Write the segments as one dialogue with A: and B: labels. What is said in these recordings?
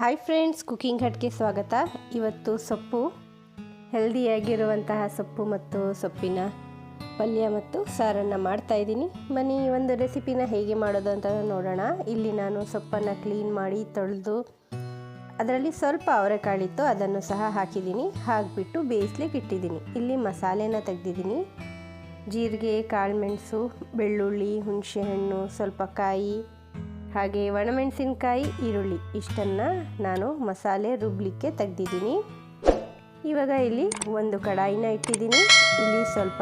A: Hi friends cooking ಹಟ್ಗೆ ಸ್ವಾಗತ. ಇವತ್ತು ಸೊಪ್ಪು, ಹೆಲ್ದಿಯಾಗಿರುವಂತಹ ಸೊಪ್ಪು ಮತ್ತು ಸೊಪ್ಪಿನ ಪಲ್ಯ ಮತ್ತು ಸಾರನ್ನು ಮಾಡ್ತಾಯಿದ್ದೀನಿ ಬನ್ನಿ, ಒಂದು ರೆಸಿಪಿನ ಹೇಗೆ ಮಾಡೋದು ಅಂತ ನೋಡೋಣ. ಇಲ್ಲಿ ನಾನು ಸೊಪ್ಪನ್ನು ಕ್ಲೀನ್ ಮಾಡಿ ತೊಳೆದು, ಅದರಲ್ಲಿ ಸ್ವಲ್ಪ ಅವರೆಕಾಳಿತ್ತು, ಅದನ್ನು ಸಹ ಹಾಕಿದ್ದೀನಿ. ಹಾಕಿಬಿಟ್ಟು ಬೇಯಿಸ್ಲಿಕ್ಕೆ ಇಟ್ಟಿದ್ದೀನಿ. ಇಲ್ಲಿ ಮಸಾಲೆನ ತೆಗೆದಿದ್ದೀನಿ. ಜೀರಿಗೆ ಕಾಳುಮೆಣಸು ಬೆಳ್ಳುಳ್ಳಿ, ಹುಣಸೆಹಣ್ಣು, ಸ್ವಲ್ಪ ಕಾಯಿ ಹಾಗೆ ಒಣಮೆಣಸಿನ್ಕಾಯಿ, ಈರುಳ್ಳಿ ಇಷ್ಟನ್ನು ನಾನು ಮಸಾಲೆ ರುಬ್ಲಿಕ್ಕೆ ತೆಗ್ದಿದ್ದೀನಿ. ಇವಾಗ ಇಲ್ಲಿ ಒಂದು ಕಡಾಯಿನ ಇಟ್ಟಿದ್ದೀನಿ. ಇಲ್ಲಿ ಸ್ವಲ್ಪ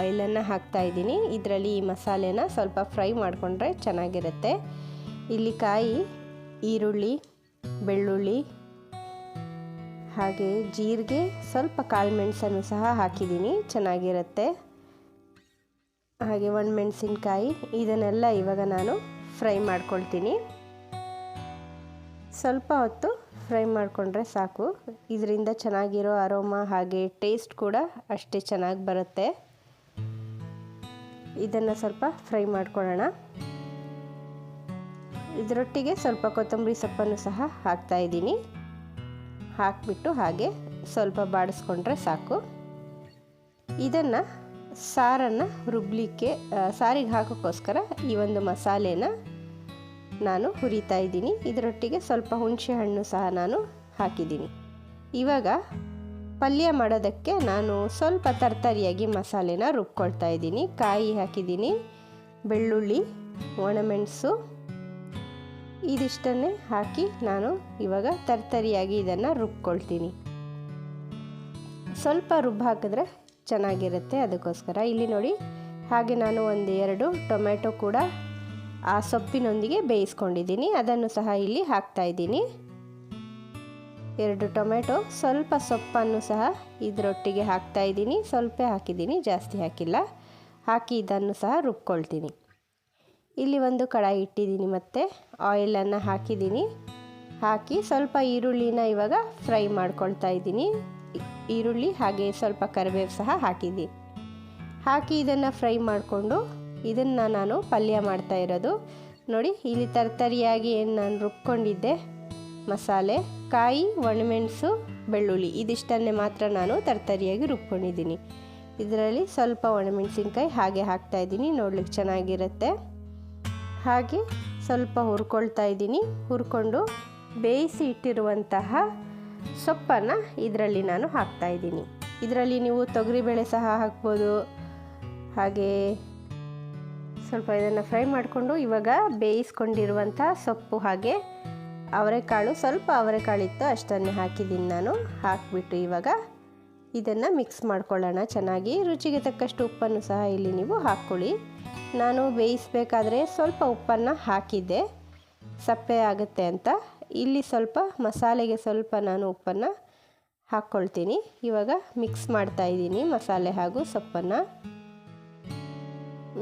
A: ಆಯಿಲನ್ನು ಹಾಕ್ತಾ ಇದ್ದೀನಿ. ಇದರಲ್ಲಿ ಈ ಮಸಾಲೆನ ಸ್ವಲ್ಪ ಫ್ರೈ ಮಾಡಿಕೊಂಡ್ರೆ ಚೆನ್ನಾಗಿರುತ್ತೆ. ಇಲ್ಲಿ ಕಾಯಿ, ಈರುಳ್ಳಿ, ಬೆಳ್ಳುಳ್ಳಿ, ಹಾಗೆ ಜೀರಿಗೆ, ಸ್ವಲ್ಪ ಕಾಳುಮೆಣಸನ್ನು ಸಹ ಹಾಕಿದ್ದೀನಿ. ಚೆನ್ನಾಗಿರುತ್ತೆ. ಹಾಗೆ ಒಣಮೆಣಸಿನ್ಕಾಯಿ, ಇದನ್ನೆಲ್ಲ ಇವಾಗ ನಾನು ಫ್ರೈ ಮಾಡ್ಕೊಳ್ತೀನಿ. ಸ್ವಲ್ಪ ಹೊತ್ತು ಫ್ರೈ ಮಾಡಿಕೊಂಡ್ರೆ ಸಾಕು. ಇದರಿಂದ ಚೆನ್ನಾಗಿರೋ ಅರೋಮಾ ಹಾಗೆ ಟೇಸ್ಟ್ ಕೂಡ ಅಷ್ಟೇ ಚೆನ್ನಾಗಿ ಬರುತ್ತೆ. ಇದನ್ನು ಸ್ವಲ್ಪ ಫ್ರೈ ಮಾಡ್ಕೊಳ್ಳೋಣ. ಇದರೊಟ್ಟಿಗೆ ಸ್ವಲ್ಪ ಕೊತ್ತಂಬರಿ ಸೊಪ್ಪನ್ನು ಸಹ ಹಾಕ್ತಾ ಇದ್ದೀನಿ. ಹಾಕಿಬಿಟ್ಟು ಹಾಗೆ ಸ್ವಲ್ಪ ಬಾಡಿಸ್ಕೊಂಡ್ರೆ ಸಾಕು. ಇದನ್ನು ಸಾರನ್ನು ರುಬ್ಲಿಕ್ಕೆ ಸಾರಿಗೆ ಹಾಕೋಕ್ಕೋಸ್ಕರ ಈ ಒಂದು ಮಸಾಲೆನ ನಾನು ಹುರಿತಾ ಇದ್ದೀನಿ. ಇದರೊಟ್ಟಿಗೆ ಸ್ವಲ್ಪ ಹುಣಸೆ ಹಣ್ಣು ಸಹ ನಾನು ಹಾಕಿದ್ದೀನಿ. ಇವಾಗ ಪಲ್ಯ ಮಾಡೋದಕ್ಕೆ ನಾನು ಸ್ವಲ್ಪ ತರ್ತರಿಯಾಗಿ ಮಸಾಲೆನ ರುಬ್ಕೊಳ್ತಾ ಇದ್ದೀನಿ. ಕಾಯಿ ಹಾಕಿದ್ದೀನಿ, ಬೆಳ್ಳುಳ್ಳಿ, ಒಣಮೆಣಸು, ಇದಿಷ್ಟನ್ನೇ ಹಾಕಿ ನಾನು ಇವಾಗ ತರ್ತರಿಯಾಗಿ ಇದನ್ನು ರುಬ್ಕೊಳ್ತೀನಿ. ಸ್ವಲ್ಪ ರುಬ್ಬು ಹಾಕಿದ್ರೆ ಚೆನ್ನಾಗಿರುತ್ತೆ ಅದಕ್ಕೋಸ್ಕರ. ಇಲ್ಲಿ ನೋಡಿ, ಹಾಗೆ ನಾನು ಒಂದು ಎರಡು ಟೊಮೆಟೊ ಕೂಡ ಆ ಸೊಪ್ಪಿನೊಂದಿಗೆ ಬೇಯಿಸ್ಕೊಂಡಿದ್ದೀನಿ. ಅದನ್ನು ಸಹ ಇಲ್ಲಿ ಹಾಕ್ತಾ ಇದ್ದೀನಿ. ಎರಡು ಟೊಮೆಟೊ ಸ್ವಲ್ಪ ಸೊಪ್ಪನ್ನು ಸಹ ಇದರೊಟ್ಟಿಗೆ ಹಾಕ್ತಾ ಇದ್ದೀನಿ. ಸ್ವಲ್ಪ ಹಾಕಿದ್ದೀನಿ, ಜಾಸ್ತಿ ಹಾಕಿಲ್ಲ. ಹಾಕಿ ಇದನ್ನು ಸಹ ರುಬ್ಕೊಳ್ತೀನಿ. ಇಲ್ಲಿ ಒಂದು ಕಡಾಯಿ ಇಟ್ಟಿದ್ದೀನಿ ಮತ್ತು ಆಯಿಲನ್ನು ಹಾಕಿದ್ದೀನಿ. ಹಾಕಿ ಸ್ವಲ್ಪ ಈರುಳ್ಳಿನ ಇವಾಗ ಫ್ರೈ ಮಾಡ್ಕೊಳ್ತಾ ಇದ್ದೀನಿ. ಈರುಳ್ಳಿ ಹಾಗೆ ಸ್ವಲ್ಪ ಕರಿಬೇವು ಸಹ ಹಾಕಿದ್ದೀನಿ ಹಾಕಿ ಇದನ್ನು ಫ್ರೈ ಮಾಡಿಕೊಂಡು ಇದನ್ನು ನಾನು ಪಲ್ಯ ಮಾಡ್ತಾ ಇರೋದು. ನೋಡಿ, ಇಲ್ಲಿ ತರ್ತರಿಯಾಗಿ ಏನು ನಾನು ರುಬ್ಕೊಂಡಿದ್ದೆ? ಮಸಾಲೆ, ಕಾಯಿ, ಒಣಮೆಣಸು, ಬೆಳ್ಳುಳ್ಳಿ. ಇದಿಷ್ಟನ್ನೇ ಮಾತ್ರ ನಾನು ತರ್ತರಿಯಾಗಿ ರುಬ್ಕೊಂಡಿದ್ದೀನಿ. ಇದರಲ್ಲಿ ಸ್ವಲ್ಪ ಒಣಮೆಣಸಿನ್ಕಾಯಿ ಹಾಗೆ ಹಾಕ್ತಾ ಇದ್ದೀನಿ. ನೋಡ್ಲಿಕ್ಕೆ ಚೆನ್ನಾಗಿರುತ್ತೆ. ಹಾಗೆ ಸ್ವಲ್ಪ ಹುರ್ಕೊಳ್ತಾ ಇದ್ದೀನಿ. ಹುರ್ಕೊಂಡು ಬೇಯಿಸಿ ಇಟ್ಟಿರುವಂತಹ ಸೊಪ್ಪನ್ನು ಇದರಲ್ಲಿ ನಾನು ಹಾಕ್ತಾ ಇದ್ದೀನಿ. ಇದರಲ್ಲಿ ನೀವು ತೊಗರಿಬೇಳೆ ಸಹ ಹಾಕ್ಬೋದು. ಹಾಗೆ ಸ್ವಲ್ಪ ಇದನ್ನು ಫ್ರೈ ಮಾಡಿಕೊಂಡು ಇವಾಗ ಬೇಯಿಸ್ಕೊಂಡಿರುವಂಥ ಸೊಪ್ಪು ಹಾಗೆ ಅವರೆಕಾಳು, ಸ್ವಲ್ಪ ಅವರೆಕಾಳಿತ್ತು ಅಷ್ಟನ್ನೇ ಹಾಕಿದ್ದೀನಿ ನಾನು. ಹಾಕಿಬಿಟ್ಟು ಇವಾಗ ಇದನ್ನು ಮಿಕ್ಸ್ ಮಾಡ್ಕೊಳ್ಳೋಣ ಚೆನ್ನಾಗಿ. ರುಚಿಗೆ ತಕ್ಕಷ್ಟು ಉಪ್ಪನ್ನು ಸಹ ಇಲ್ಲಿ ನೀವು ಹಾಕ್ಕೊಳ್ಳಿ. ನಾನು ಬೇಯಿಸಬೇಕಾದ್ರೆ ಸ್ವಲ್ಪ ಉಪ್ಪನ್ನು ಹಾಕಿದ್ದೆ. ಸಪ್ಪೆ ಆಗುತ್ತೆ ಅಂತ. ಇಲ್ಲಿ ಸ್ವಲ್ಪ ಮಸಾಲೆಗೆ ಸ್ವಲ್ಪ ನಾನು ಉಪ್ಪನ್ನು ಹಾಕ್ಕೊಳ್ತೀನಿ. ಇವಾಗ ಮಿಕ್ಸ್ ಮಾಡ್ತಾ ಇದ್ದೀನಿ ಮಸಾಲೆ ಹಾಗೂ ಸೊಪ್ಪನ್ನು.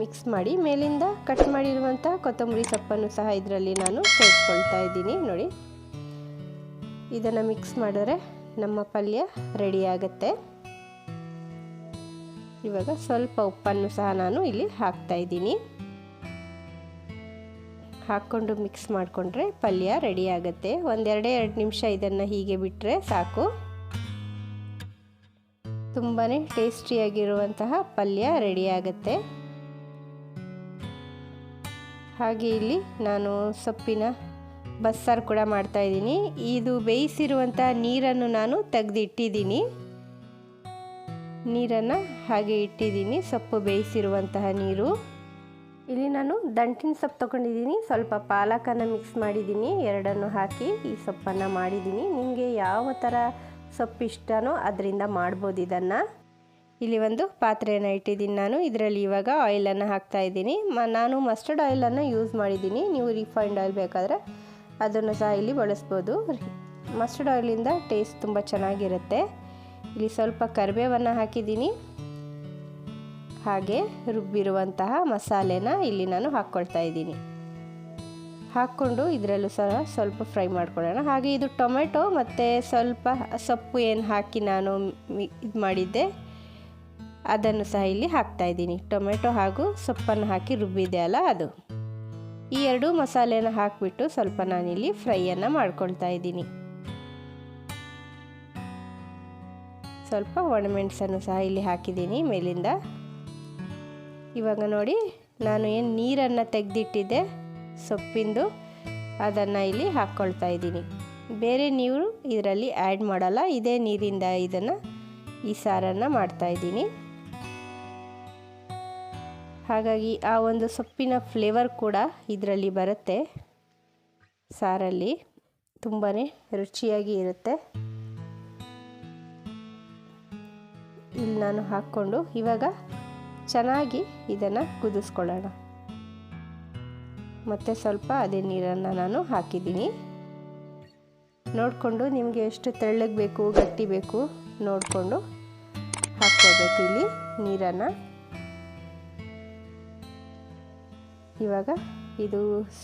A: ಮಿಕ್ಸ್ ಮಾಡಿ ಮೇಲಿಂದ ಕಟ್ ಮಾಡಿರುವಂಥ ಕೊತ್ತಂಬರಿ ಸೊಪ್ಪನ್ನು ಸಹ ಇದರಲ್ಲಿ ನಾನು ಸೇರಿಸ್ಕೊಳ್ತಾ ಇದ್ದೀನಿ. ನೋಡಿ, ಇದನ್ನು ಮಿಕ್ಸ್ ಮಾಡಿದ್ರೆ ನಮ್ಮ ಪಲ್ಯ ರೆಡಿ ಆಗುತ್ತೆ. ಇವಾಗ ಸ್ವಲ್ಪ ಉಪ್ಪನ್ನು ಸಹ ನಾನು ಇಲ್ಲಿ ಹಾಕ್ತಾ ಇದ್ದೀನಿ. ಹಾಕ್ಕೊಂಡು ಮಿಕ್ಸ್ ಮಾಡಿಕೊಂಡ್ರೆ ಪಲ್ಯ ರೆಡಿ ಆಗುತ್ತೆ. ಒಂದೆರಡೇ ಎರಡು ನಿಮಿಷ ಇದನ್ನು ಹೀಗೆ ಬಿಟ್ಟರೆ ಸಾಕು. ತುಂಬಾ ಟೇಸ್ಟಿಯಾಗಿರುವಂತಹ ಪಲ್ಯ ರೆಡಿ ಆಗುತ್ತೆ. ಹಾಗೆ ಇಲ್ಲಿ ನಾನು ಸೊಪ್ಪಿನ ಬಸ್ಸಾರು ಕೂಡ ಮಾಡ್ತಾಯಿದ್ದೀನಿ ಇದು ಬೇಯಿಸಿರುವಂಥ ನೀರನ್ನು ನಾನು ತೆಗೆದಿಟ್ಟಿದ್ದೀನಿ. ನೀರನ್ನು ಹಾಗೆ ಇಟ್ಟಿದ್ದೀನಿ, ಸೊಪ್ಪು ಬೇಯಿಸಿರುವಂತಹ ನೀರು. ಇಲ್ಲಿ ನಾನು ದಂಟಿನ ಸೊಪ್ಪು ತೊಗೊಂಡಿದ್ದೀನಿ. ಸ್ವಲ್ಪ ಪಾಲಕನ್ನು ಮಿಕ್ಸ್ ಮಾಡಿದ್ದೀನಿ. ಎರಡನ್ನು ಹಾಕಿ ಈ ಸೊಪ್ಪನ್ನು ಮಾಡಿದ್ದೀನಿ. ನಿಮಗೆ ಯಾವ ಥರ ಸೊಪ್ಪು ಇಷ್ಟನೋ ಅದರಿಂದ ಮಾಡ್ಬೋದು ಇದನ್ನು. ಇಲ್ಲಿ ಒಂದು ಪಾತ್ರೆಯನ್ನು ಇಟ್ಟಿದ್ದೀನಿ ನಾನು. ಇದರಲ್ಲಿ ಇವಾಗ ಆಯಿಲನ್ನು ಹಾಕ್ತಾ ಇದ್ದೀನಿ. ಮ, ನಾನು ಮಸ್ಟರ್ಡ್ ಆಯಿಲನ್ನು ಯೂಸ್ ಮಾಡಿದ್ದೀನಿ. ನೀವು ರಿಫೈನ್ಡ್ ಆಯಿಲ್ ಬೇಕಾದರೆ ಅದನ್ನು ಸಹ ಇಲ್ಲಿ ಬಳಸ್ಬೋದು. ಮಸ್ಟರ್ಡ್ ಆಯಿಲಿಂದ ಟೇಸ್ಟ್ ತುಂಬ ಚೆನ್ನಾಗಿರುತ್ತೆ. ಇಲ್ಲಿ ಸ್ವಲ್ಪ ಕರಿಬೇವನ್ನು ಹಾಕಿದ್ದೀನಿ. ಹಾಗೆ ರುಬ್ಬಿರುವಂತಹ ಮಸಾಲೆನ ಇಲ್ಲಿ ನಾನು ಹಾಕ್ಕೊಳ್ತಾ ಇದ್ದೀನಿ. ಹಾಕ್ಕೊಂಡು ಇದರಲ್ಲೂ ಸಹ ಸ್ವಲ್ಪ ಫ್ರೈ ಮಾಡ್ಕೊಳ್ಳೋಣ. ಹಾಗೆ ಇದು ಟೊಮೆಟೊ ಮತ್ತು ಸ್ವಲ್ಪ ಸೊಪ್ಪು ಏನು ಹಾಕಿ ನಾನು ಇದು ಮಾಡಿದ್ದೆ, ಅದನ್ನು ಸಹ ಇಲ್ಲಿ ಹಾಕ್ತಾಯಿದ್ದೀನಿ ಟೊಮೆಟೊ ಹಾಗೂ ಸೊಪ್ಪನ್ನು ಹಾಕಿ ರುಬ್ಬಿದೆ ಅಲ್ಲ ಅದು. ಈ ಎರಡೂ ಮಸಾಲೆನ ಹಾಕಿಬಿಟ್ಟು ಸ್ವಲ್ಪ ನಾನಿಲ್ಲಿ ಫ್ರೈಯನ್ನು ಮಾಡ್ಕೊಳ್ತಾ ಇದ್ದೀನಿ. ಸ್ವಲ್ಪ ಒಣಮೆಣಸನ್ನು ಸಹ ಇಲ್ಲಿ ಹಾಕಿದ್ದೀನಿ ಮೇಲಿಂದ. ಇವಾಗ ನೋಡಿ, ನಾನು ಏನು ನೀರನ್ನು ತೆಗೆದಿಟ್ಟಿದ್ದೆ, ಸೊಪ್ಪಿಂದು, ಅದನ್ನು ಇಲ್ಲಿ ಹಾಕ್ಕೊಳ್ತಾ ಇದ್ದೀನಿ. ಬೇರೆ ನೀರು ಇದರಲ್ಲಿ ಆ್ಯಡ್ ಮಾಡಲ್ಲ, ಇದೇ ನೀರಿಂದ ಇದನ್ನು ಈ ಸಾರನ್ನು ಮಾಡ್ತಾಯಿದ್ದೀನಿ ಹಾಗಾಗಿ ಆ ಒಂದು ಸೊಪ್ಪಿನ ಫ್ಲೇವರ್ ಕೂಡ ಇದರಲ್ಲಿ ಬರುತ್ತೆ. ಸಾರಲ್ಲಿ ತುಂಬಾ ರುಚಿಯಾಗಿ ಇರುತ್ತೆ. ಇಲ್ಲಿ ನಾನು ಹಾಕ್ಕೊಂಡು ಇವಾಗ ಚೆನ್ನಾಗಿ ಇದನ್ನು ಕುದಿಸ್ಕೊಳ್ಳೋಣ. ಮತ್ತು ಸ್ವಲ್ಪ ಅದೇ ನೀರನ್ನು ನಾನು ಹಾಕಿದ್ದೀನಿ. ನೋಡಿಕೊಂಡು ನಿಮಗೆ ಎಷ್ಟು ತೆಳ್ಳಗೆ ಬೇಕು, ಗಟ್ಟಿ ಬೇಕು, ನೋಡಿಕೊಂಡು ಹಾಕ್ಕೋಬೇಕು ಇಲ್ಲಿ ನೀರನ್ನು. ಇವಾಗ ಇದು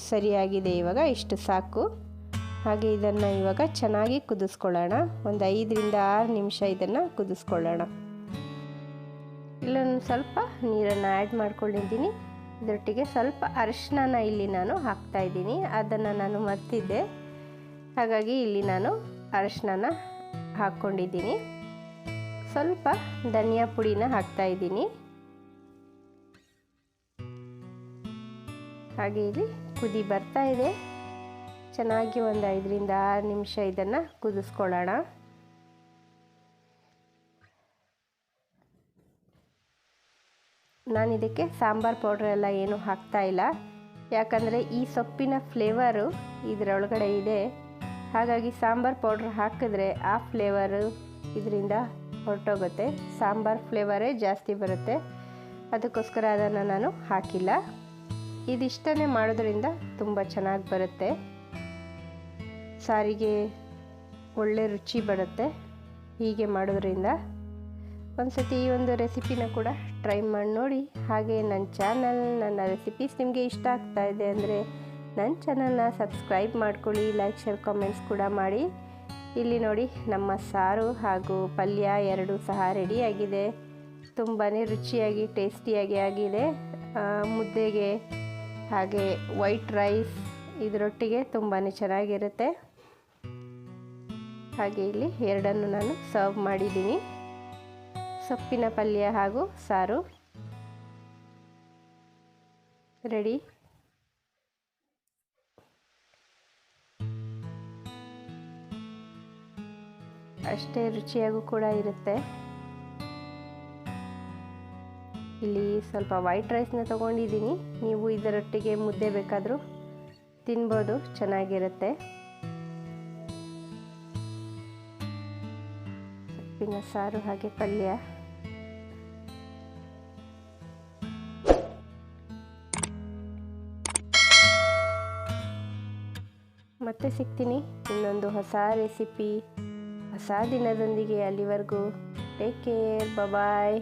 A: ಸರಿಯಾಗಿದೆ, ಇವಾಗ ಇಷ್ಟು ಸಾಕು. ಹಾಗೆ ಇದನ್ನು ಇವಾಗ ಚೆನ್ನಾಗಿ ಕುದಿಸ್ಕೊಳ್ಳೋಣ. ಒಂದು ಐದರಿಂದ ಆರು ನಿಮಿಷ ಇದನ್ನು ಕುದಿಸ್ಕೊಳ್ಳೋಣ. ಇಲ್ಲೊಂದು ಸ್ವಲ್ಪ ನೀರನ್ನು ಆ್ಯಡ್ ಮಾಡ್ಕೊಂಡಿದ್ದೀನಿ. ಇದರೊಟ್ಟಿಗೆ ಸ್ವಲ್ಪ ಅರಿಶಿನ ಇಲ್ಲಿ ನಾನು ಹಾಕ್ತಾ ಇದ್ದೀನಿ. ಅದನ್ನು ನಾನು ಮರ್ತಿದ್ದೆ. ಹಾಗಾಗಿ ಇಲ್ಲಿ ನಾನು ಅರಿಶಿನ ಹಾಕ್ಕೊಂಡಿದ್ದೀನಿ. ಸ್ವಲ್ಪ ಧನಿಯಾ ಪುಡಿನ ಹಾಕ್ತಾ ಇದ್ದೀನಿ. ಹಾಗೆ ಇಲ್ಲಿ ಕುದಿ ಬರ್ತಾ ಇದೆ. ಚೆನ್ನಾಗಿ ಒಂದು ಐದರಿಂದ ಆರು ನಿಮಿಷ ಇದನ್ನು ಕುದಿಸ್ಕೊಳ್ಳೋಣ. ಇದಕ್ಕೆ ಸಾಂಬಾರು ಪೌಡ್ರ್ ಎಲ್ಲ ಏನು ಹಾಕ್ತಾ ಇಲ್ಲ. ಯಾಕಂದರೆ ಈ ಸೊಪ್ಪಿನ ಫ್ಲೇವರು ಇದರೊಳಗಡೆ ಇದೆ. ಹಾಗಾಗಿ ಸಾಂಬಾರು ಪೌಡ್ರ್ ಹಾಕಿದ್ರೆ ಆ ಫ್ಲೇವರು ಇದರಿಂದ ಹೊರಟೋಗುತ್ತೆ. ಸಾಂಬಾರು ಫ್ಲೇವರೇ ಜಾಸ್ತಿ ಬರುತ್ತೆ. ಅದಕ್ಕೋಸ್ಕರ ಅದನ್ನು ನಾನು ಹಾಕಿಲ್ಲ. ಇದಿಷ್ಟನೇ ಮಾಡೋದ್ರಿಂದ ತುಂಬ ಚೆನ್ನಾಗಿ ಬರುತ್ತೆ. ಸಾರಿಗೆ ಒಳ್ಳೆ ರುಚಿ ಬರುತ್ತೆ. ಹೀಗೆ ಮಾಡೋದ್ರಿಂದ ಒಂದು ಸತಿ ಈ ಒಂದು ರೆಸಿಪಿನ ಕೂಡ ಟ್ರೈ ಮಾಡಿ ನೋಡಿ. ಹಾಗೆ ನನ್ನ ಚಾನಲ್ ನನ್ನ ರೆಸಿಪೀಸ್ ನಿಮಗೆ ಇಷ್ಟ ಆಗ್ತಾ ಇದೆ ಅಂದರೆ ನನ್ನ ಚಾನಲ್ನ ಸಬ್ಸ್ಕ್ರೈಬ್ ಮಾಡ್ಕೊಳ್ಳಿ ಲೈಕ್ ಶೇರ್ ಕಾಮೆಂಟ್ಸ್ ಕೂಡ ಮಾಡಿ. ಇಲ್ಲಿ ನೋಡಿ ನಮ್ಮ ಸಾರು ಹಾಗೂ ಪಲ್ಯ ಎರಡೂ ಸಹ ರೆಡಿಯಾಗಿದೆ ತುಂಬಾ ರುಚಿಯಾಗಿ ಟೇಸ್ಟಿಯಾಗಿ ಆಗಿದೆ. ಮುದ್ದೆಗೆ ಹಾಗೆ ವೈಟ್ ರೈಸ್ ಇದರೊಟ್ಟಿಗೆ ತುಂಬಾ ಚೆನ್ನಾಗಿರುತ್ತೆ. ಹಾಗೆ ಇಲ್ಲಿ ಎರಡನ್ನು ನಾನು ಸರ್ವ್ ಮಾಡಿದ್ದೀನಿ. ಸೊಪ್ಪಿನ ಪಲ್ಯ ಹಾಗೂ ಸಾರು. ರೆಡಿ. ಅಷ್ಟೇ ರುಚಿಯಾಗೂ ಕೂಡ ಇರುತ್ತೆ. ಇಲ್ಲಿ ಸ್ವಲ್ಪ ವೈಟ್ ರೈಸ್ನ ತೊಗೊಂಡಿದ್ದೀನಿ. ನೀವು ಇದರೊಟ್ಟಿಗೆ ಮುದ್ದೆ ಬೇಕಾದರೂ ತಿನ್ಬೋದು, ಚೆನ್ನಾಗಿರುತ್ತೆ. ಸೊಪ್ಪಿನ ಸಾರು ಹಾಗೆ ಪಲ್ಯ. ಮತ್ತೆ ಸಿಗ್ತೀನಿ. ಇನ್ನೊಂದು ಹೊಸ ರೆಸಿಪಿ ಹೊಸ ದಿನದೊಂದಿಗೆ ಅಲ್ಲಿವರೆಗೂ ಟೇಕ್ ಕೇರ್ ಬಾಯ್